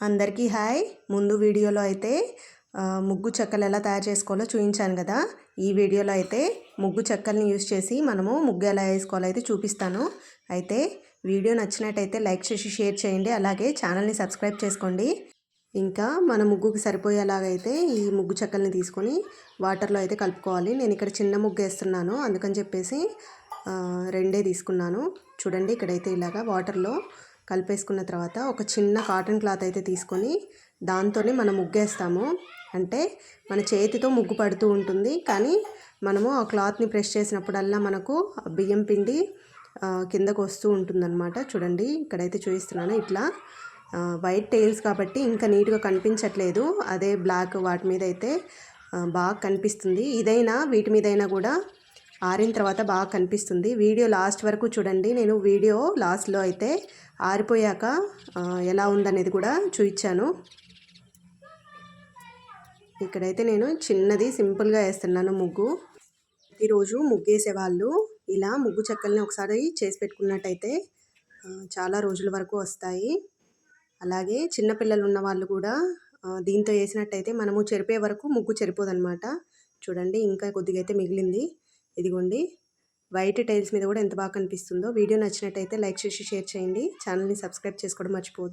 అందరికీ హాయ్. ముందు వీడియోలో అయితే ముగ్గు చెక్కలు ఎలా తయారు చేసుకోవాలో చూపించాను కదా. ఈ వీడియోలో అయితే ముగ్గు చెక్కల్ని యూజ్ చేసి మనము ముగ్గు ఎలా వేసుకోవాలో అయితే చూపిస్తాను. అయితే వీడియో నచ్చినట్టయితే లైక్ చేసి షేర్ చేయండి. అలాగే ఛానల్ని సబ్స్క్రైబ్ చేసుకోండి. ఇంకా మన ముగ్గుకి సరిపోయేలాగైతే ఈ ముగ్గు చెక్కల్ని తీసుకొని వాటర్లో అయితే కలుపుకోవాలి. నేను ఇక్కడ చిన్న ముగ్గు వేస్తున్నాను. అందుకని చెప్పేసి రెండే తీసుకున్నాను. చూడండి ఇక్కడైతే ఇలాగా వాటర్లో కలిపేసుకున్న తర్వాత ఒక చిన్న కాటన్ క్లాత్ అయితే తీసుకొని దాంతోనే మనం ముగ్గేస్తాము. అంటే మన చేతితో ముగ్గు పడుతూ ఉంటుంది. కానీ మనము ఆ క్లాత్ని ప్రెస్ చేసినప్పుడల్లా మనకు బియ్యం పిండి కిందకు వస్తూ ఉంటుందన్నమాట. చూడండి ఇక్కడైతే చూపిస్తున్నాను. ఇట్లా వైట్ టైల్స్ కాబట్టి ఇంకా నీట్గా కనిపించట్లేదు. అదే బ్లాక్ వాటి మీద అయితే బాగా కనిపిస్తుంది. ఇదైనా వీటి మీదైనా కూడా ఆరిన తర్వాత బాగా కనిపిస్తుంది. వీడియో లాస్ట్ వరకు చూడండి. నేను వీడియో లాస్ట్లో అయితే ఆరిపోయాక ఎలా ఉందనేది కూడా చూపించాను ఇక్కడైతే నేను చిన్నది సింపుల్గా వేస్తున్నాను ముగ్గు. ప్రతిరోజు ముగ్గేసే వాళ్ళు ఇలా ముగ్గు చెక్కల్ని ఒకసారి చేసి పెట్టుకున్నట్టయితే చాలా రోజుల వరకు వస్తాయి. అలాగే చిన్నపిల్లలు ఉన్న వాళ్ళు కూడా దీంతో వేసినట్టయితే మనము చెరిపే వరకు ముగ్గు చెరిపోదనమాట చూడండి ఇంకా కొద్దిగా అయితే మిగిలింది. ఇదిగోండి వైట్ టైల్స్ మీద కూడా ఎంత బాగా కనిపిస్తుందో. వీడియో నచ్చినట్టయితే లైక్ చేసి షేర్ చేయండి. ఛానల్ని సబ్స్క్రైబ్ చేసుకోవడం మర్చిపోవద్దు.